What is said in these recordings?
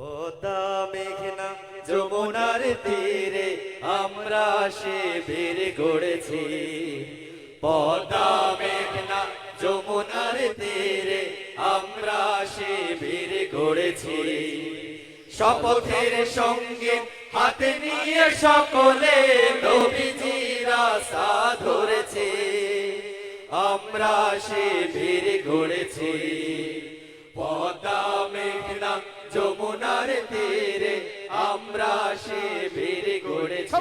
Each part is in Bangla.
পদ্মা মেঘনা যমুনার তীরে আমরা সে শিবির গড়েছি। পদ্মা মেঘনা যমুনার তীরে আমরা সে শিবির গড়েছি। শপথের সঙ্গে হাতে নিয়ে সকলে নবীজি রাস্তা ধরেছে। আমরা সে শিবির গড়েছি। পদ্মা মেঘনা যমুনার তীরে আমরা শিবির গড়েছি।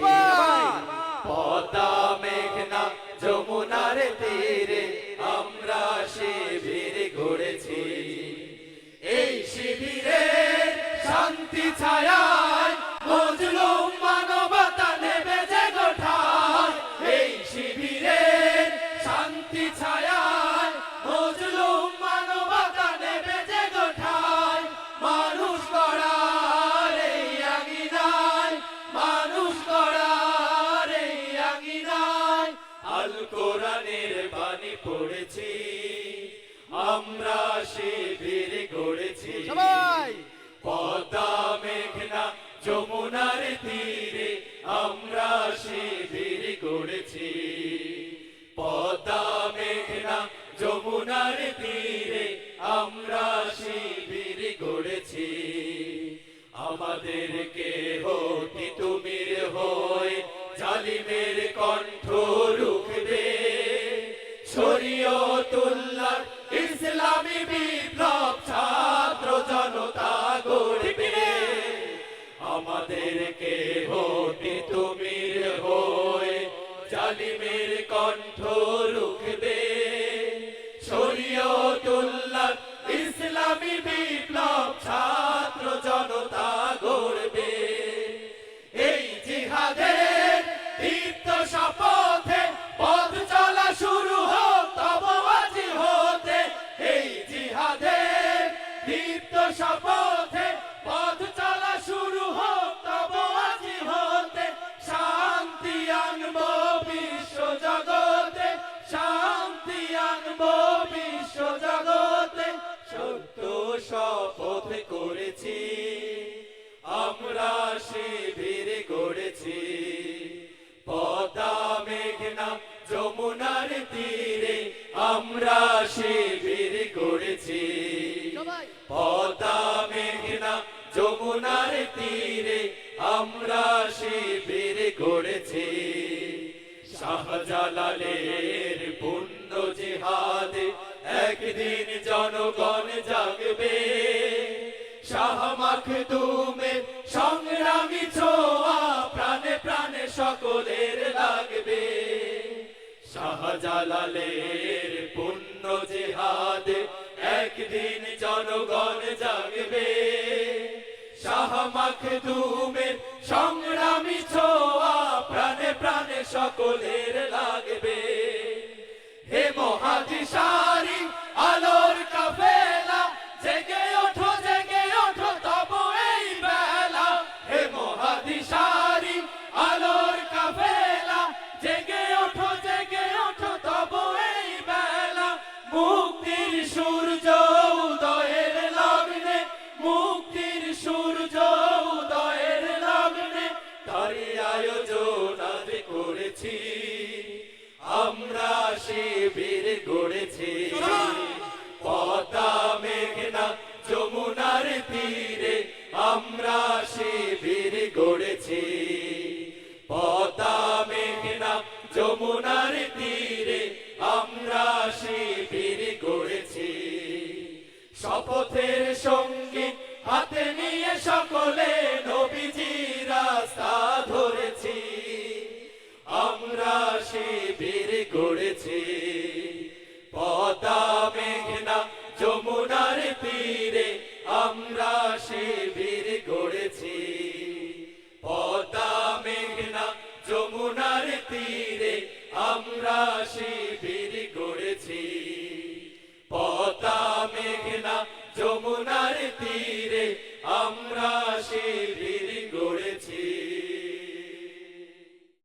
পদা মেঘনা যমুনার তীরে আমরা শিবির গড়েছি। এই শিবিরে শান্তি ছায়ায় মজলুম যমুনার তীরে আমরা শিবির গড়েছি। আমাদেরকে হতি তুমির হয়ে জালিমের কণ্ঠ রুখবে? শরীয়তুল্লাহ ইসলামী বিপ্লব ছাত্র জনতা গড়বে। আমাদেরকে হতি তুমির হয়ে জালিমের কণ্ঠ রুখবে? পদ্মা মেঘনা যমুনার তীরে আমরা শিবির গড়েছি। শাহজালালের পুণ্য জিহাদ একদিন জনগণ জাগবে। শাহ মাখদুমের সংগ্রামী ছোঁয়া প্রাণে প্রাণে সকলের লাগবে। শাহজালালের পুণ্য জেহাদ একদিন জনগণ জাগবে। শাহ মাখদুমের সংগ্রামী ছোয়া প্রাণে প্রাণে সকলের লাগবে। হে সারি আলোর কাফেলা শপথের সঙ্গী হাতে নিয়ে সকলে নবীজি রাস্তা ধরেছি। আমরা শিবির গড়েছি। যমুনার তীর।